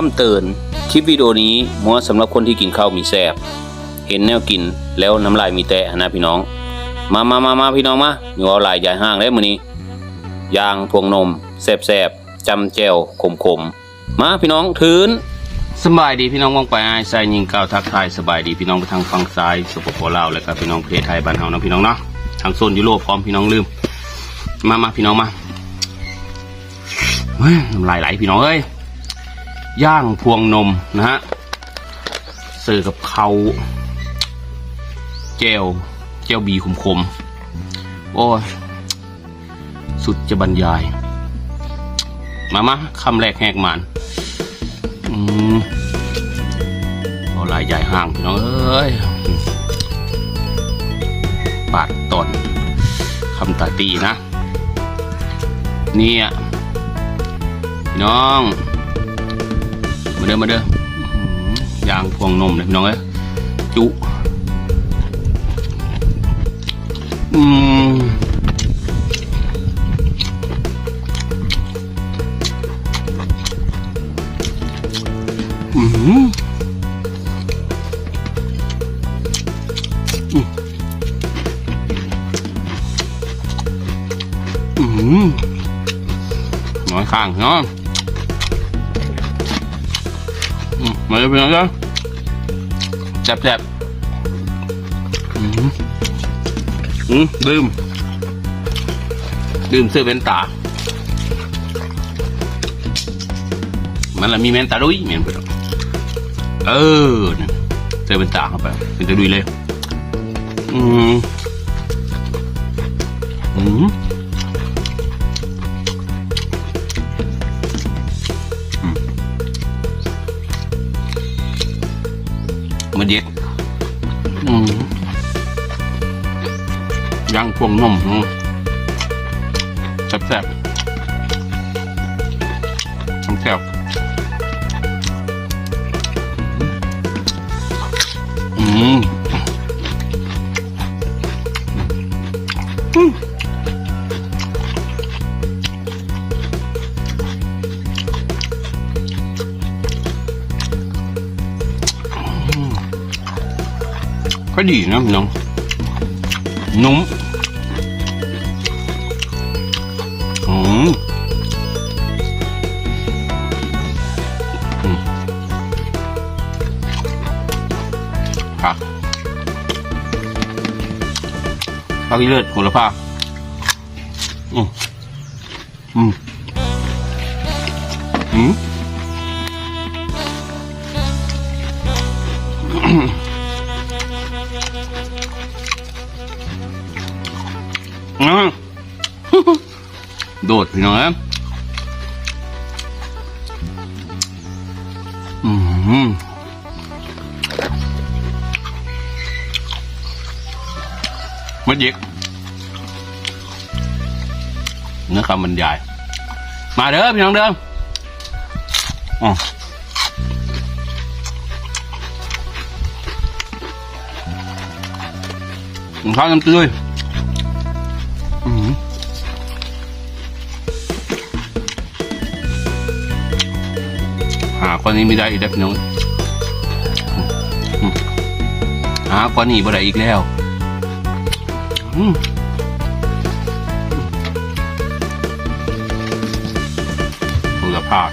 คำเตือนคลิปวิดีโอนี้เหมาะสำหรับคนที่กินข้าวมีแซบเห็นแนวกินแล้วน้ำลายมีแตะนะพี่น้อง มามามามาพี่น้องมาอยู่เอาลายใหญ่ห้างแล้วมือนี้ยางพวงนมแซบแซบจำแจวขมขมมาพี่น้องทืนสบายดีพี่น้องมองไปไอ้ใส่ยิงก้าวทักทายสบายดีพี่น้องไปทางฝั่งซ้ายสปปลาวแล้วก็พี่น้องประเทศไทยบ้านเฮานะพี่น้องเนาะทางโซนยุโรปพร้อมพี่น้องลืม มามาพี่น้องมาน้ำลายไหลพี่น้องเอ้ย ย่างพวงนมนะฮะเสิร์ฟกับเขาเจลเจลบีขมๆโอ้ยสุดจะบรรยาย มามาคำแรกแหกมันอืมอลายใหญ่ห่างพี่น้องเอ้ยปาดตอนคำตาตีนะ เนี่ยน้อง มาเด้อมาเด้อยางพวงนมเลยพี่น้องเอ้ยจุอืมอืมอืมอืมน้อยข้างเนาะ มมาเลยพี่น้องจ้ะแซ่บแซ่บอืมอืมดื่มดื่มเสื้อเวนตา มันละมีเมนตาดุยเมนไปหรอกเออเนี่ยเสื้อเวนตาเข้าไปเป็นตาดุยเลย อืมอืม เด็ดย่างพวงนมแซ่บๆ ก็ดีนะน้องนุ่มอืมอืมผักผักเลิศโหระพาอืมอืมอืม อืมโดดพี่น้องเอ้ยอืมมัดเย็กเนื้อคำบรรยาย มาเด้อพี่น้องเด้ออ๋อข้าวน้ำตื้อยาก้อนนี้ไม่ได้อีกแล้วพี่น้องหาก้อนนี้บ่ได้อีกแล้วอืมคุณภาพ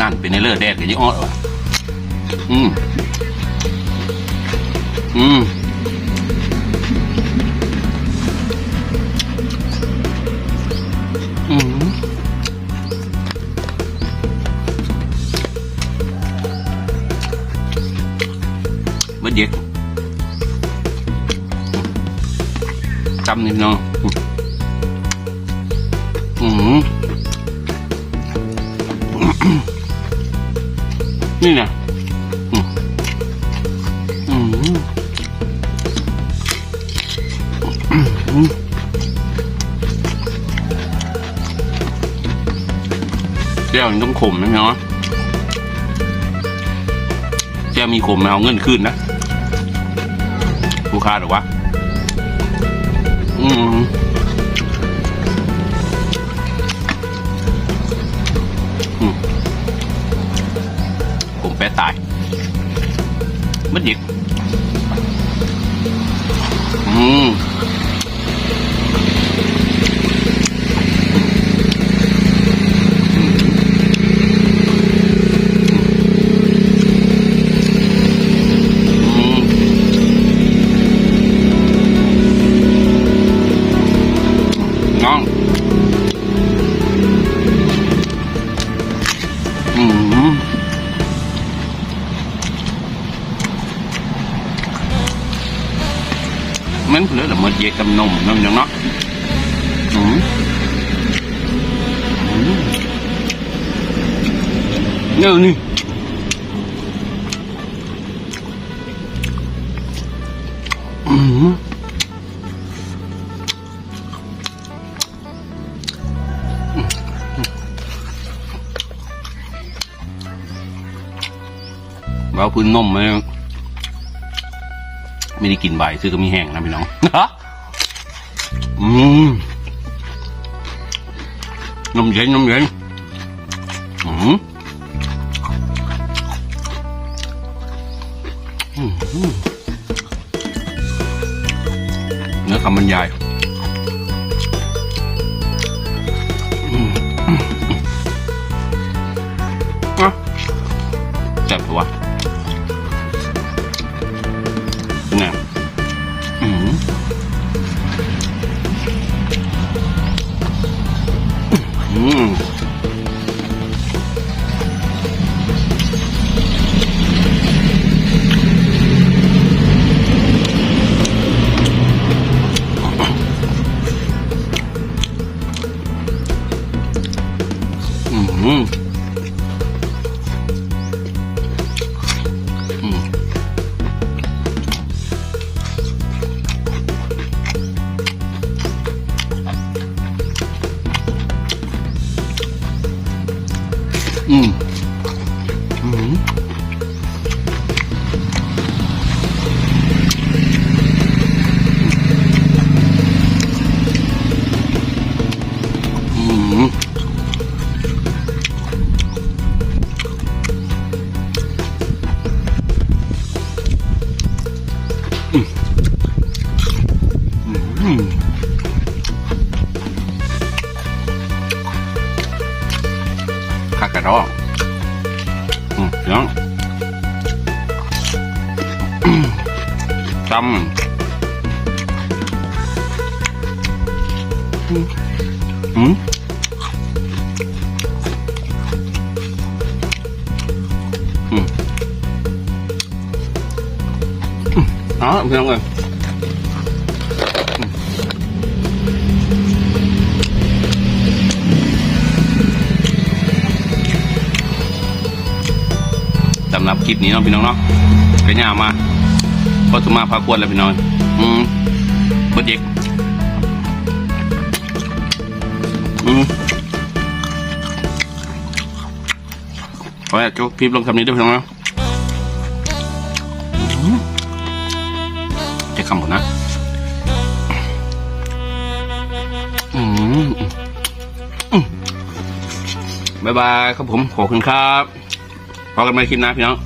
นั่นเป็นในเลือดแดดกับยี่อ้อวะอืมอืมอืมบดเย็กจำนี่พี่น้องอืม นี่นะแก้วนี่ต้องขมนะเนาะแก้วมีขมเอาเงินขึ้นนะลูกค้าหรือวะอืม 예 ย็ดกับนมนั่นอย่างเนาะเนี่ยนี่อืมเราพื้นนมไหมไม่ได้กินใบซื้อก็มีแห้งนะพี่น้อง อืมนมเย็นนมเย็นอืมอืมเนื้อคำบรรยาย คักกระดอกอืมเดี๋ยวอืมจำอืมอืมอืมอืมอ๋อเพียงเลยำหรับคลิปนี้เนาะพี่น้องเนาะก็ย่ามาพอสมมาพาควรแล้วพี่น้องอืมบดเด็กอืมขอให้จบคลิปลงคำนี้ด้วยพี่น้องนะจะคำก่อนะอืมบ๊ายบายครับผม ขอบคุณครับ พอกันใหม่คลิปหน้าพี่น้อง